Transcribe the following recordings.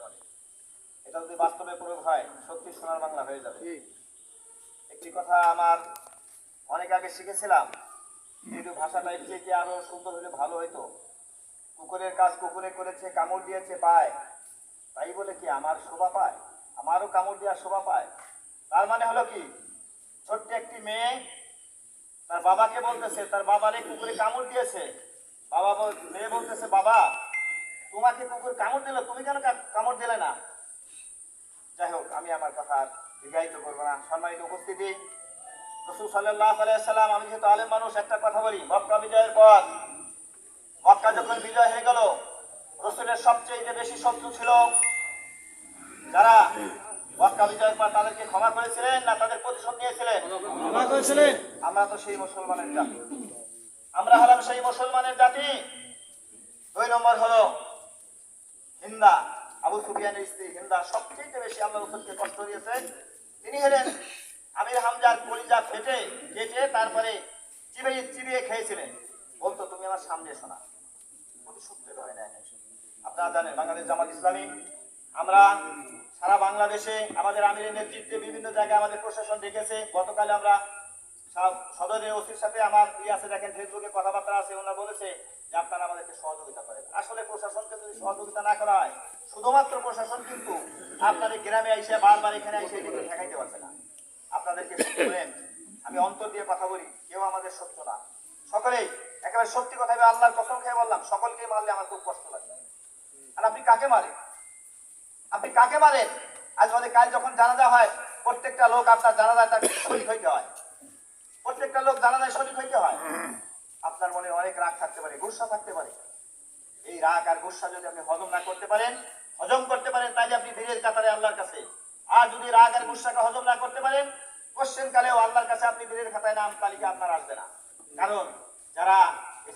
আমাদের এটা যদি বাস্তবে প্রয়োগ হয় সত্যি সোনার বাংলা হয়ে যাবে। একটি কথা আমার অনেক আগে শিখেছিলাম কিন্তু ভাষাটা এর চেয়ে আরও সুন্দর হলে ভালো হইতো। কুকুরের কাজ কুকুরে করেছে কামড় দিয়েছে পায়। তাই বলে কি আমার শোভা পায়? আমারও কামড় দেওয়ার শোভা পায়। তার মানে হলো কি? ছোট্ট একটি মেয়ে তার বাবাকে বলতেছে তার বাবারে কুকুরে কামড় দিয়েছে। বাবা মেয়ে বলতেছে বাবা তোমাকে কুকুর কামড় দিল তুমি কেন কামড় দিলে না? যাই হোক আমি আমার কথা দীর্ঘায়িত করব না। সম্মানিত উপস্থিতি রসুল সাল্লাহ আলাইসাল্লাম আমি যেহেতু আলেম মানুষ একটা কথা বলি মক্কা বিজয়ের পর মক্কা যখন বিজয় হয়ে গেল রসুলের সবচেয়ে বেশি শত্রু ছিল যারা মক্কা বিজয়ের পর তাদেরকে ক্ষমা করেছিলেন না তাদের প্রতিশোধ নিয়েছিলেন? আমরা তো সেই মুসলমানের জাতি। আমরা হলাম সেই মুসলমানের জাতি। দুই নম্বর হলো হিন্দা, আবু সুফিয়ানের স্ত্রী হিন্দা, সবচেয়ে বেশি আল্লাহ রসুলকে কষ্ট দিয়েছেন। তিনি হলেন আমির হামজার কলিজা ফেটে কেটে তারপরে চিবিয়ে চিবিয়ে খেয়েছিলেন। বলতো, তুমি আমার সামনে এসো না। আপনারা জানেন, বাংলাদেশ জামাত ইসলামী, আমরা সারা বাংলাদেশে আমাদের আমিরের নেতৃত্বে বিভিন্ন জায়গায় আমাদের প্রশাসন ডেকেছে। গতকাল আমরা সদরের ওসির সাথে আমার ই আছে, দেখেন, ফেসবুকে কথাবার্তা আছে, ওনারা বলেছে যে আপনারা আমাদেরকে সহযোগিতা করেন। আসলে প্রশাসনকে যদি সহযোগিতা না করা হয়, শুধুমাত্র প্রশাসন কিন্তু আপনাদের গ্রামে এসে বারবার এখানে এসে এদিকে ঠেকাইতে পারছে না। আপনাদেরকে আমি অন্তর দিয়ে কথা বলি, কেউ আমাদের সত্য না। সকলেই, একেবারে সত্যি কথা, আমি আল্লাহর কসম খেয়ে বললাম সকলকে মারলে আমার খুব কষ্ট লাগে। আর আপনি কাকে মারেন? আপনি কাকে মারেন? আজ আমাদের কাল যখন জানাজা হয়, প্রত্যেকটা লোক আপনার জানাজায় তার শরীর হইতে হয়। প্রত্যেকটা লোক জানাজায় শরীর হইতে হয়। আপনার মনে অনেক রাগ থাকতে পারে, গুসা থাকতে পারে। এই রাগ আর গুসা যদি আপনি হজম না করতে পারেন হজম করতে পারেন তাহলে আপনি বীরের কাতারে আল্লাহর কাছে। আর যদি রাগ আর গুসাকে হজম না করতে পারেন কোশ্চেন কালেও আল্লাহর কাছে আপনি বীরের খাতায় নাম তালিকা আপনার আসবে না। কারণ যারা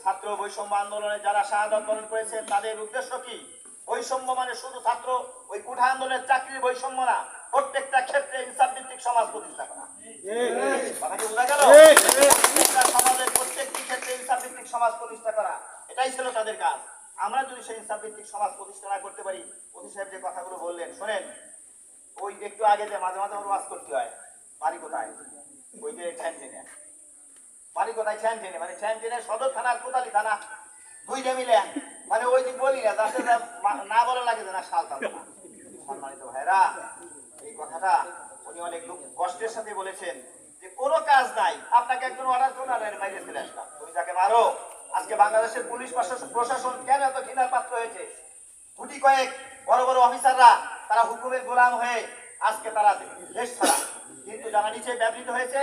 ছাত্র বৈষম্য আন্দোলনে যারা শাহাদত বরণ করেছেন তাদের উদ্দেশ্য কি? বৈষম্য মানে শুধু ছাত্র ওই কুঠা আন্দোলনের চাকরির বৈষম্য না প্রত্যেকটা ক্ষেত্রে ইনসাফ ভিত্তিক সমাজ প্রতিষ্ঠা করা। বোঝা গেল? সমাজের প্রত্যেকটি ক্ষেত্রে ইনসাফ ভিত্তিক সমাজ প্রতিষ্ঠা করা এটাই ছিল তাদের কাজ। আমরা যদি সেই ইনসাফ ভিত্তিক সমাজ প্রতিষ্ঠা না করতে পারি অতি সাহেব যে কথাগুলো বললেন, শোনেন, ওই একটু আগে যে মাঝে মাঝে আমার ওয়াজ করতে হয়, বাড়ি কোথায়? ওই যে ঠ্যানটেনে বাড়ি কোথায়? ঠ্যানটেনে মানে ঠ্যানটেনে সদর থানার কোতালি থানা। দুইটা মিলে মানে ওই দিক বলি না যা মা- না বলা লাগে না সালতাম না। সম্মানিত ভাইরা এই কথাটা উনি অনেক কষ্টের সাথে বলেছেন যে কোনো কাজ নাই, আপনাকে একজন অর্ডার করুন আর বাইরে চলে আসলাম। তুমি তাকে মারো আজকে বাংলাদেশের পুলিশ প্রশাসন কেন এত ঘৃণার পাত্র হয়েছে? গুটি কয়েক বড় বড় অফিসাররা তারা হুকুমের গোলাম হয়ে আজকে তারা দেশ ছাড়া। কিন্তু যারা নিচে ব্যবহৃত হয়েছে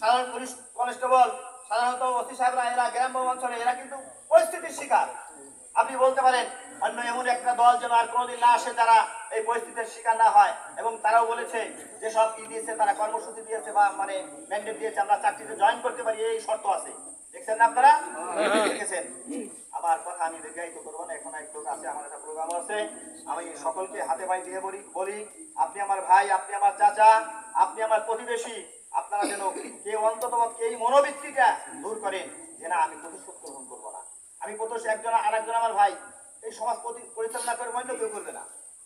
সাধারণ পুলিশ কনস্টেবল, সাধারণত ওসি সাহেবরা, এরা গ্রাম্য অঞ্চলে, এরা কিন্তু পরিস্থিতির শিকার। আপনি বলতে পারেন, অন্য এমন একটা দল যেন আর কোনোদিন না আসে তারা এই পরিস্থিতির শিকার না হয়। এবং তারাও বলেছে যে সব কি দিয়েছে, তারা কর্মসূচি দিয়েছে বা মানে ম্যান্ডেট দিয়েছে, আমরা চাকরিতে জয়েন করতে পারি, এই শর্ত আছে। দেখছেন না আপনারা? দেখেছেন? আমার কথা আমি দীর্ঘায়িত করব না এখন এক লোক আছে আমার একটা প্রোগ্রাম আছে। আমি সকলকে হাতে পাই দিয়ে বলি বলি আপনি আমার ভাই আপনি আমার চাচা আপনি আমার প্রতিবেশী আপনারা যেন কেউ অন্তত এই মনোবৃত্তিটা দূর করেন যে না আমি প্রতিশোধ গ্রহণ করব না। আমি প্রত্যক্ষ একজন আর একজন আমার ভাই। এই সমাজ পরিচালনা করে অন্য কেউ করবে না।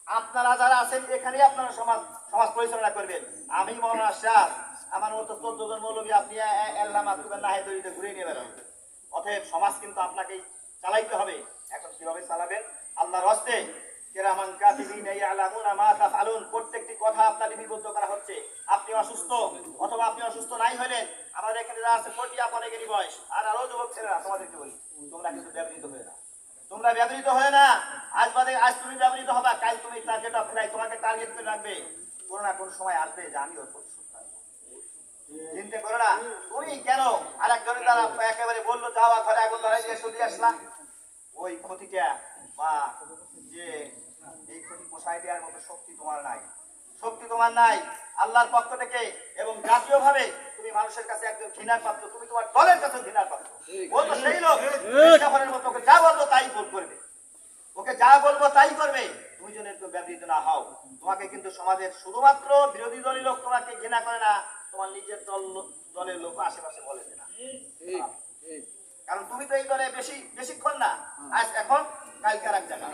আপনারা যারা আছেন এখানে আপনারা সমাজ সমাজ পরিচালনা করবেন। আমি মৌলানা শাহ আমার মতো চোদ্দ জন মৌলবী আপনি না হেদরিতে ঘুরে নিয়ে বেরোবেন অতএব সমাজ কিন্তু আপনাকেই চালাইতে হবে। এখন কীভাবে চালাবেন? আল্লাহর হস্তে অথবা তোমরা ব্যবহৃত না। আজ বাদে আজ তুমি ব্যবহৃত হবে, কাল তুমি তোমাকে টার্গেট করে রাখবে। কোনো না কোনো সময় আসবে যে আমি ওর। চিন্তা করো না। তুমি কেন আর একজনের একেবারে বলল যাওয়া ঘরে আগুন ধরাই দিয়ে সরিয়ে আসলাম? ওই ক্ষতিটা বা যে এই ক্ষতি পোষায় দেওয়ার মতো শক্তি তোমার নাই। শক্তি তোমার নাই আল্লাহর পক্ষ থেকে এবং জাতীয়ভাবে তুমি মানুষের কাছে একজন ঘৃণার পাত্র, তুমি তোমার দলের কাছে ঘৃণার পাত্র। ও তো সেই লোক মতো ওকে যা বলব তাই ভুল করবে। ওকে যা বলব তাই করবে। তুমি যেন ব্যবহৃত না। হও, তোমাকে কিন্তু সমাজের শুধুমাত্র বিরোধী দলীয় লোক তোমাকে ঘৃণা করে না। তোমার নিজের দল দলের লোক আশেপাশে বলেছে না। কারণ তুমি তো এই দলে বেশি বেশিক্ষণ না। আজ এখন কালকে আর এক জায়গা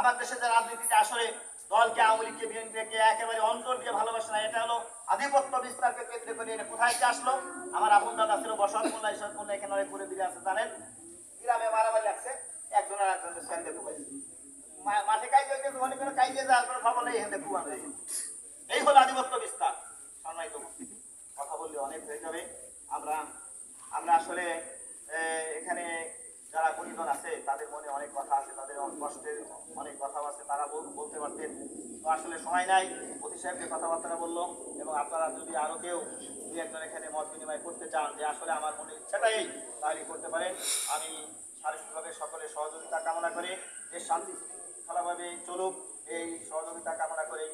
আমার দেশে যে রাজনীতিতে আসলে দলকে আওয়ামী লীগকে বিএনপিকে একেবারে অন্তর দিয়ে ভালোবাসে না এটা হলো আধিপত্য বিস্তারকে কেন্দ্র করে এটা কোথায় কি আসলো। আমার আপন দাদা ছিল বসন্ত মোল্লা ঈশ্বর মোল্লা এখানে অনেক ফিরে আছে জানেন? গ্রামে মারামারি লাগছে একজন আর একজনের স্যান্ডে ঢুকাইছে মাঠে কাজ হয়ে দিয়ে যাওয়ার কোনো খবর নেই এই হলো আধিপত্য বিস্তার সম্মানিত উপস্থিতি। কথা বললে অনেক হয়ে যাবে আমরা আমরা আসলে এখানে যারা গুণীজন আছে, তাদের মনে অনেক কথা আছে, তাদের কষ্টের অনেক কথা আছে, তারা বলতে পারতেন। তো আসলে সময় নাই। অতি সাহেবকে কথাবার্তা বলল, এবং আপনারা যদি আরও কেউ দুই একজন এখানে মত বিনিময় করতে চান যে আসলে আমার মনে ইচ্ছাটাই, তাহলে করতে পারেন। আমি সার্বিকভাবে সকলের সহযোগিতা কামনা করে। যে শান্তি শৃঙ্খলাভাবে চলুক, এই সহযোগিতা কামনা করে